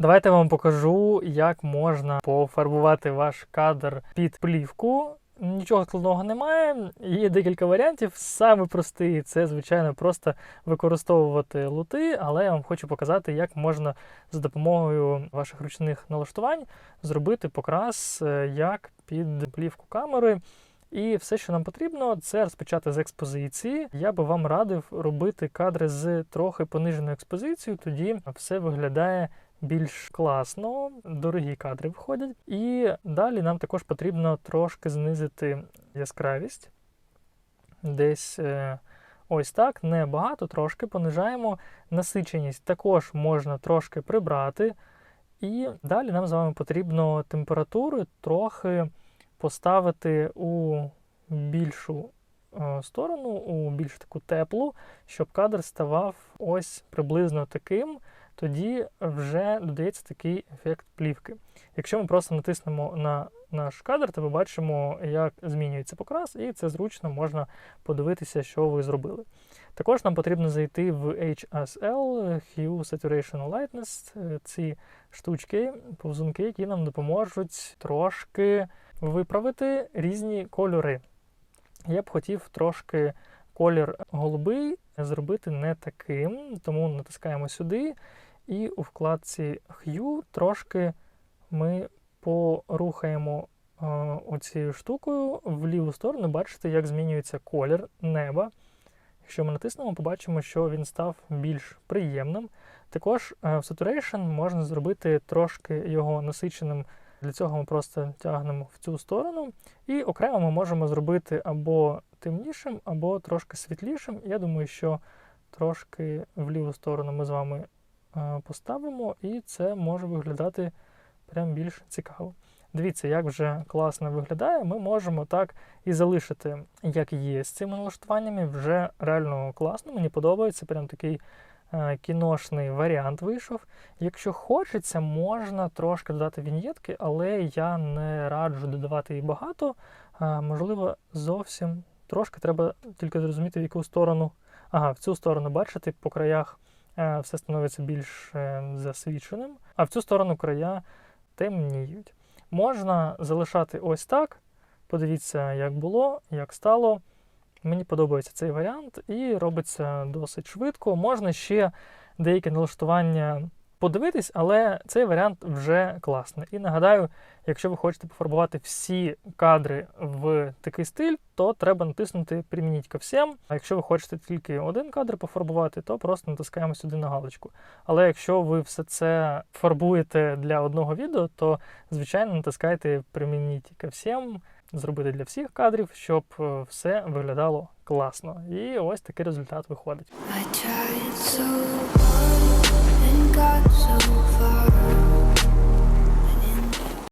Давайте я вам покажу, як можна пофарбувати ваш кадр під плівку. Нічого складного немає. Є декілька варіантів. Саме простий це, звичайно, просто використовувати лути, але я вам хочу показати, як можна за допомогою ваших ручних налаштувань зробити покрас е, як під плівку камери. І все, що нам потрібно, це розпочати з експозиції. Я би вам радив робити кадри з трохи пониженою експозицією, тоді все виглядає більш класно, дорогі кадри виходять. І далі нам також потрібно трошки знизити яскравість. Десь е, ось так, не багато, трошки понижаємо. Насиченість також можна трошки прибрати. І далі нам з вами потрібно температуру трохи поставити у більшу е, сторону, у більш таку теплу, щоб кадр ставав ось приблизно таким. Тоді вже додається такий ефект плівки. Якщо ми просто натиснемо на наш кадр, то ми бачимо, як змінюється покрас, і це зручно можна подивитися, що ви зробили. Також нам потрібно зайти в HSL, Hue Saturation Lightness, е, ці штучки, повзунки, які нам допоможуть трошки виправити різні кольори. Я б хотів трошки колір голубий зробити не таким, тому натискаємо сюди. І у вкладці Hue трошки ми порухаємо е, оцією штукою в ліву сторону, бачите, як змінюється колір неба. Якщо ми натиснемо, побачимо, що він став більш приємним. Також е, в Saturation можна зробити трошки його насиченим. Для цього ми просто тягнемо в цю сторону. І окремо ми можемо зробити або темнішим, або трошки світлішим. Я думаю, що трошки в ліву сторону ми з вами поставимо, і це може виглядати прям більш цікаво. Дивіться, як вже класно виглядає. Ми можемо так і залишити, як є з цими налаштуваннями. Вже реально класно. Мені подобається. Прям такий е, кіношний варіант вийшов. Якщо хочеться, можна трошки додати віньєтки, але я не раджу додавати їх багато. Е, можливо, зовсім трошки треба тільки зрозуміти, в яку сторону. Ага, в цю сторону, бачите, по краях е, все становиться більш е, засвіченим, а в цю сторону края темніють. Можна залишати ось так. Подивіться, як було, як стало. Мені подобається цей варіант і робиться досить швидко. Можна ще деякі налаштування подивитись, але цей варіант вже класний. І нагадаю, якщо ви хочете пофарбувати всі кадри в такий стиль, то треба натиснути Примініть ко всім. А якщо ви хочете тільки один кадр пофарбувати, то просто натискаємо сюди на галочку. Але якщо ви все це фарбуєте для одного відео, то звичайно натискайте Примініть ко всім, зробити для всіх кадрів, щоб е, все виглядало класно. І ось такий результат виходить.